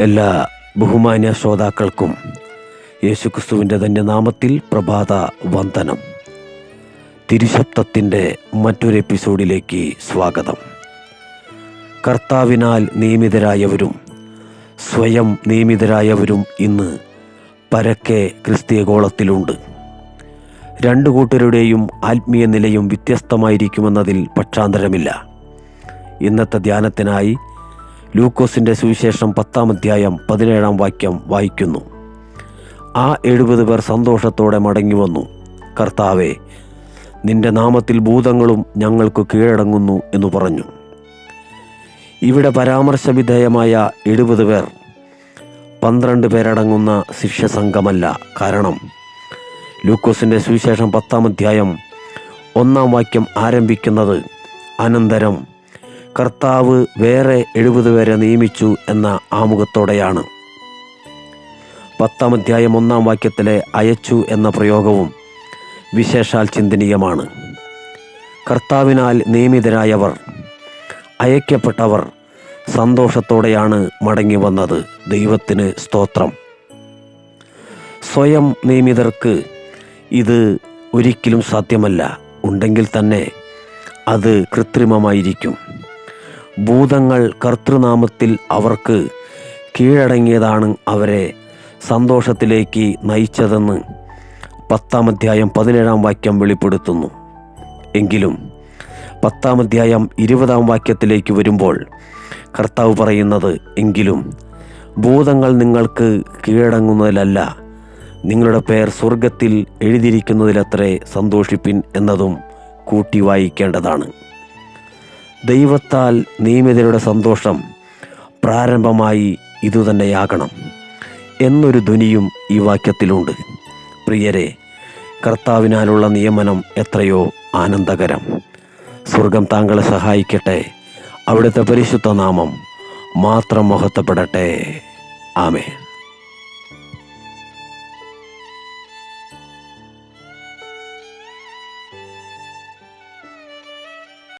എല്ലാ ബഹുമാന്യ ശ്രോതാക്കൾക്കും യേശുക്രിസ്തുവിന്റെ തന്നെ നാമത്തിൽ പ്രഭാത വന്ദനം. തിരുശബ്ദത്തിന്റെ മറ്റൊരു എപ്പിസോഡിലേക്ക് സ്വാഗതം. കർത്താവിനാൽ നിയമിതരായവരും സ്വയം നിയമിതരായവരും ഇന്ന് പരക്കെ ക്രിസ്തീയഗോളത്തിലുണ്ട്. രണ്ടു കൂട്ടരുടെയും ആത്മീയ നിലയും വ്യത്യസ്തമായിരിക്കുമെന്നതിൽ പക്ഷാന്തരമില്ല. ഇന്നത്തെ ധ്യാനത്തിനായി ലൂക്കോസിന്റെ സുവിശേഷം പത്താം അധ്യായം പതിനേഴാം വാക്യം വായിക്കുന്നു. ആ എഴുപത് പേർ സന്തോഷത്തോടെ മടങ്ങി വന്നു. കർത്താവെ നിന്റെ നാമത്തിൽ ഭൂതങ്ങളും ഞങ്ങൾക്ക് കീഴടങ്ങുന്നു എന്ന് പറഞ്ഞു. ഇവിടെ പരാമർശവിധേയമായ എഴുപത് പേർ പന്ത്രണ്ട് പേരടങ്ങുന്ന ശിഷ്യസംഘമല്ല. കാരണം ലൂക്കോസിന്റെ സുവിശേഷം പത്താം അധ്യായം ഒന്നാം വാക്യം ആരംഭിക്കുന്നത് അനന്തരം കർത്താവ് വേറെ എഴുപത് പേരെ നിയമിച്ചു എന്ന ആമുഖത്തോടെയാണ്. പത്താം അധ്യായം ഒന്നാം വാക്യത്തിലെ അയച്ചു എന്ന പ്രയോഗവും വിശേഷാൽ ചിന്തനീയമാണ്. കർത്താവിനാൽ നിയമിതരായവർ അയക്കപ്പെട്ടവർ സന്തോഷത്തോടെയാണ് മടങ്ങി വന്നത്. ദൈവത്തിന് സ്തോത്രം. സ്വയം നിയമിതർക്ക് ഇത് ഒരിക്കലും സാധ്യമല്ല. ഉണ്ടെങ്കിൽ തന്നെ അത് കൃത്രിമമായിരിക്കും. ഭൂതങ്ങൾ കർത്തൃനാമത്തിൽ അവർക്ക് കീഴടങ്ങിയതാണ് അവരെ സന്തോഷത്തിലേക്ക് നയിച്ചതെന്ന് പത്താം അധ്യായം പതിനേഴാം വാക്യം വെളിപ്പെടുത്തുന്നു. എങ്കിലും പത്താം അധ്യായം ഇരുപതാം വാക്യത്തിലേക്ക് വരുമ്പോൾ കർത്താവ് പറയുന്നത് എങ്കിലും ഭൂതങ്ങൾ നിങ്ങൾക്ക് കീഴടങ്ങുന്നതിലല്ല നിങ്ങളുടെ പേർ സ്വർഗത്തിൽ എഴുതിയിരിക്കുന്നതിലത്രേ സന്തോഷിപ്പിൻ എന്നതും കൂട്ടി വായിക്കേണ്ടതാണ്. ദൈവത്താൽ നിയമിതരുടെ സന്തോഷം പ്രാരംഭമായി ഇതുതന്നെയാകണം എന്നൊരു ധ്വനിയും ഈ വാക്യത്തിലുണ്ട്. പ്രിയരെ കർത്താവിനാലുള്ള നിയമനം എത്രയോ ആനന്ദകരം. സ്വർഗം താങ്കളെ സഹായിക്കട്ടെ. അവിടുത്തെ പരിശുദ്ധ നാമം മാത്രം മഹത്വപ്പെടട്ടെ. ആമേ